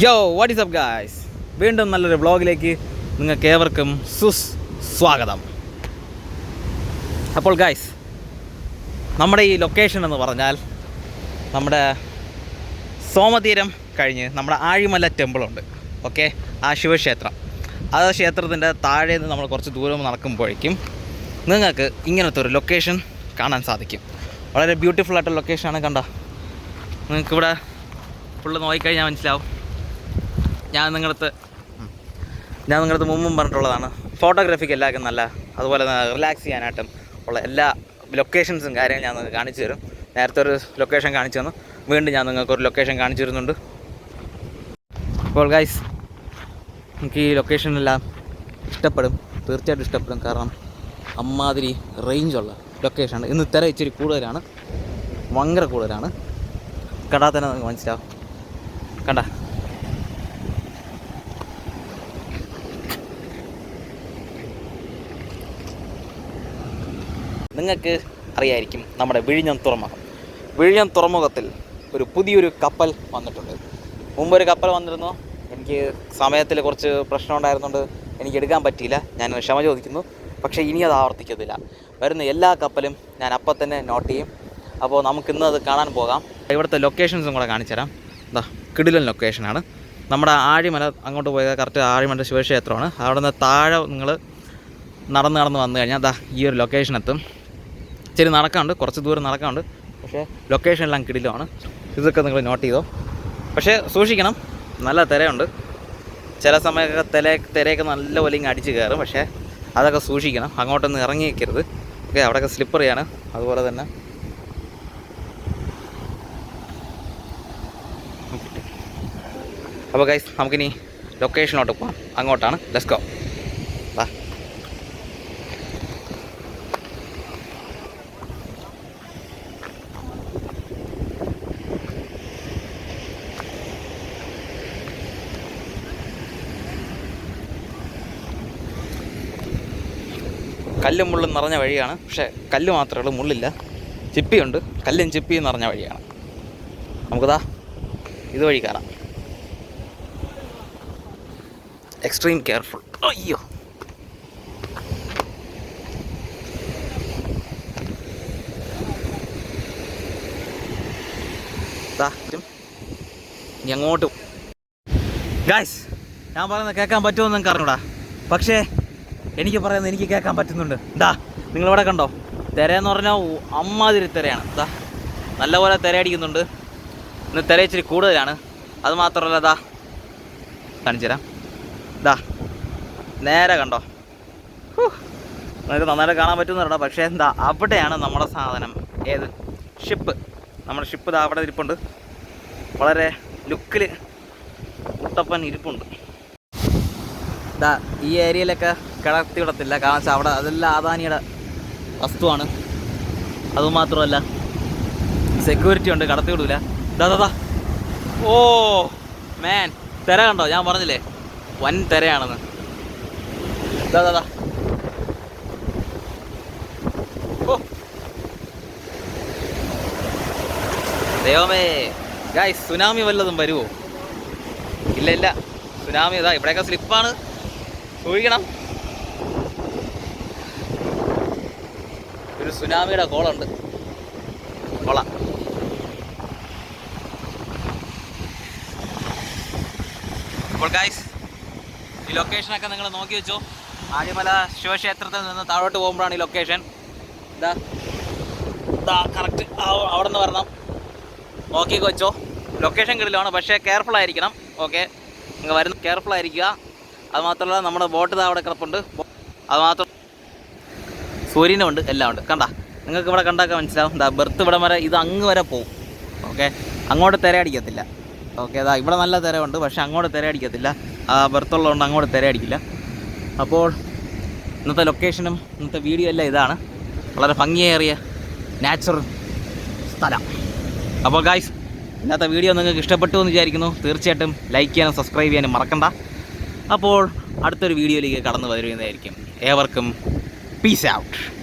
യോ what is up guys വീണ്ടും നല്ലൊരു വ്ളോഗിലേക്ക് നിങ്ങൾക്ക് ഏവർക്കും സുസ് സ്വാഗതം അപ്പോൾ ഗായ്സ് നമ്മുടെ ഈ ലൊക്കേഷൻ എന്ന് പറഞ്ഞാൽ നമ്മുടെ സോമതീരം കഴിഞ്ഞ് നമ്മുടെ ആഴിമല ടെമ്പിളുണ്ട് ഓക്കെ ആ ശിവക്ഷേത്രം. ആ ക്ഷേത്രത്തിന്റെ താഴെ നിന്ന് നമ്മൾ കുറച്ച് ദൂരം നടക്കുമ്പോഴേക്കും നിങ്ങൾക്ക് ഇങ്ങനത്തെ ഒരു ലൊക്കേഷൻ കാണാൻ സാധിക്കും. വളരെ ബ്യൂട്ടിഫുൾ ആയിട്ടുള്ള ലൊക്കേഷനാണ് കണ്ട? നിങ്ങൾക്കിവിടെ ഫുള്ള് നോക്കിക്കഴിഞ്ഞാൽ മനസ്സിലാവും. ഞാൻ നിങ്ങളടുത്ത്. ഞാൻ നിങ്ങളടുത്ത് മുമ്പും പറഞ്ഞിട്ടുള്ളതാണ്. ഫോട്ടോഗ്രാഫിക്ക് എല്ലാവർക്കും നല്ല അതുപോലെ റിലാക്സ് ചെയ്യാനായിട്ടും ഉള്ള എല്ലാ ലൊക്കേഷൻസും കാര്യങ്ങളും ഞാൻ നിങ്ങൾക്ക് കാണിച്ചു തരും. നേരത്തെ ഒരു ലൊക്കേഷൻ കാണിച്ചു തന്നു. വീണ്ടും ഞാൻ നിങ്ങൾക്ക് ഒരു ലൊക്കേഷൻ കാണിച്ചു തരുന്നുണ്ട്. അപ്പോൾ ഗൈസ് എനിക്ക് ഈ ലൊക്കേഷനെല്ലാം ഇഷ്ടപ്പെടും. തീർച്ചയായിട്ടും ഇഷ്ടപ്പെടും. കാരണം അമ്മാതിരി റേഞ്ചുള്ള ലൊക്കേഷനാണ് ഇന്ന് ഇത്തരം ഇച്ചിരി കൂടുതലാണ്. ഭയങ്കര കൂടുതലാണ്. കണ്ടാൽ തന്നെ നിങ്ങൾക്ക് മനസ്സിലാവും. കണ്ട? നിങ്ങൾക്ക് അറിയായിരിക്കും നമ്മുടെ വിഴിഞ്ഞം തുറമുഖം. വിഴിഞ്ഞം തുറമുഖത്തിൽ ഒരു പുതിയൊരു കപ്പൽ വന്നിട്ടുണ്ട്. മുമ്പൊരു കപ്പൽ വന്നിരുന്നു. എനിക്ക് സമയത്തിൽ കുറച്ച് പ്രശ്നം ഉണ്ടായിരുന്നുകൊണ്ട് എനിക്ക് എടുക്കാൻ പറ്റിയില്ല. ഞാൻ ക്ഷമ ചോദിക്കുന്നു. പക്ഷേ ഇനി അത് ആവർത്തിക്കത്തില്ല. വരുന്ന എല്ലാ കപ്പലും ഞാൻ അപ്പം തന്നെ നോട്ട് ചെയ്യും. അപ്പോൾ നമുക്ക് ഇന്ന് അത് കാണാൻ പോകാം. ഇവിടുത്തെ ലൊക്കേഷൻസും കൂടെ കാണിച്ചു തരാം എന്താ കിടിലൻ ലൊക്കേഷനാണ് നമ്മുടെ ആഴിമല അങ്ങോട്ട് പോയത് കറക്റ്റ് ആഴിമല ശിവക്ഷേത്രമാണ്. അവിടെ നിന്ന് താഴെ നിങ്ങൾ നടന്ന് നടന്ന് വന്നു കഴിഞ്ഞാൽ അതാ ഈ ഒരു ലൊക്കേഷൻ എത്തും. ഇച്ചിരി നടക്കാണ്ട് കുറച്ച് ദൂരം നടക്കാണ്ട് പക്ഷേ ലൊക്കേഷൻ എല്ലാം കിടിലമാണ്. ഇതൊക്കെ നിങ്ങൾ നോട്ട് ചെയ്തോ. പക്ഷേ സൂക്ഷിക്കണം നല്ല തിരയുണ്ട്. ചില സമയമൊക്കെ തിര തിരയൊക്കെ നല്ല പോലെ ഇങ്ങ് അടിച്ച് കയറും. പക്ഷേ അതൊക്കെ സൂക്ഷിക്കണം അങ്ങോട്ടൊന്നും ഇറങ്ങി വയ്ക്കരുത് ഓക്കെ അവിടെയൊക്കെ സ്ലിപ്പർ ചെയ്യാണ് അതുപോലെ തന്നെ അപ്പോൾ ഗൈസ് നമുക്കിനി ലൊക്കേഷനിലോട്ട് പോകാം അങ്ങോട്ടാണ്. ലെറ്റ്സ് കല്ലും മുള്ളും നിറഞ്ഞ വഴിയാണ്. പക്ഷേ കല്ല് മാത്രമേ ഉള്ളൂ മുള്ളില്ല. ചിപ്പിയുണ്ട്. കല്ലും ചിപ്പിയും നിറഞ്ഞ വഴിയാണ്. നമുക്കതാ ഇതുവഴി കയറാം. എക്സ്ട്രീം കെയർഫുൾ അയ്യോ. ഇനി അങ്ങോട്ട്. ഗായ്സ് ഞാൻ പറയുന്നത് കേൾക്കാൻ പറ്റുമെന്ന് നിങ്ങൾക്ക് അറിഞ്ഞൂടാ. പക്ഷേ എനിക്ക് പറയുന്നത് എനിക്ക് കേൾക്കാൻ പറ്റുന്നുണ്ട്. ദാ നിങ്ങളിവിടെ കണ്ടോ? തിരയെന്ന് പറഞ്ഞാൽ അമ്മാതിരി തിരയാണ്. ദാ നല്ലപോലെ തിരയടിക്കുന്നുണ്ട് ഇന്ന് തിര ഇച്ചിരി കൂടുതലാണ്. അത് മാത്രമല്ല ദാ കാണിച്ചു തരാം. ദാ നേരെ കണ്ടോ. നിങ്ങൾക്ക് നന്നായിട്ട് കാണാൻ പറ്റുന്നുണ്ടോ പക്ഷേ എന്താ അവിടെയാണ് നമ്മുടെ സാധനം. ഏത്? ഷിപ്പ്. നമ്മുടെ ഷിപ്പ് ദാ അവിടെ ഇരിപ്പുണ്ട്. വളരെ ലുക്കിൽ കുട്ടപ്പൻ ഇരിപ്പുണ്ട്. ദാ ഈ ഏരിയയിലൊക്കെ കിടത്തി വിടത്തില്ല. കാരണം വെച്ചാൽ അവിടെ അതെല്ലാം ആദാനിയുടെ വസ്തുവാണ്. അതുമാത്രമല്ല സെക്യൂരിറ്റി ഉണ്ട് കടത്തി വിടൂല. ദാ ഓ മാൻ തിര കണ്ടോ? ഞാൻ പറഞ്ഞില്ലേ വൻ തിരയാണെന്ന്. ദാ ദാ ഓ. ഗായ്സ് സുനാമി വല്ലതും വരുമോ ഇല്ല ഇല്ല. സുനാമി ഇതാ ഇവിടെയൊക്കെ സ്ലിപ്പാണ് സൂക്ഷിക്കണം. ഒരു സുനാമിയുടെ കോളുണ്ട്. ഗായ്സ് ഈ ലൊക്കേഷനൊക്കെ നിങ്ങൾ നോക്കി വെച്ചോ. ആര്യമല ശിവക്ഷേത്രത്തിൽ നിന്ന് താഴോട്ട് പോകുമ്പോഴാണ് ഈ ലൊക്കേഷൻ ഇതാ ഇതാ കറക്റ്റ് അവിടെ നിന്ന് വരണം. നോക്കി വെച്ചോ. ലൊക്കേഷൻ കിടിലാണ് പക്ഷേ കെയർഫുൾ ആയിരിക്കണം. ഓക്കെ നിങ്ങൾ വരുന്ന കെയർഫുൾ ആയിരിക്കുക. അതുമാത്രമല്ല നമ്മുടെ ബോട്ട് ഇതാ അവിടെ കിടപ്പുണ്ട്. അത് മാത്രം സൂര്യനും ഉണ്ട് എല്ലാം ഉണ്ട് കണ്ട? നിങ്ങൾക്ക് ഇവിടെ കണ്ടാക്കാൻ മനസ്സിലാവും. എന്താ ബെർത്ത് ഇവിടെ വരെ ഇത് അങ്ങ് വരെ പോവും. ഓക്കെ അങ്ങോട്ട് തിര അടിക്കത്തില്ല. ഓക്കെ അതാ ഇവിടെ നല്ല തിര ഉണ്ട് പക്ഷെ അങ്ങോട്ട് തിര അടിക്കത്തില്ല. ആ ബെർത്തുള്ളതുകൊണ്ട് അങ്ങോട്ട് തിര അടിക്കില്ല. അപ്പോൾ ഇന്നത്തെ ലൊക്കേഷനും ഇന്നത്തെ വീഡിയോ എല്ലാം ഇതാണ്. വളരെ ഭംഗിയേറിയ നാച്ചുറൽ സ്ഥലം. അപ്പോൾ ഗായ്സ് ഇന്നത്തെ വീഡിയോ നിങ്ങൾക്ക് ഇഷ്ടപ്പെട്ടു എന്ന് വിചാരിക്കുന്നു. തീർച്ചയായിട്ടും ലൈക്ക് ചെയ്യാനും സബ്സ്ക്രൈബ് ചെയ്യാനും മറക്കണ്ട. അപ്പോൾ അടുത്തൊരു വീഡിയോയിലേക്ക് കടന്നു വരുന്നതായിരിക്കും. ഏവർക്കും Peace out.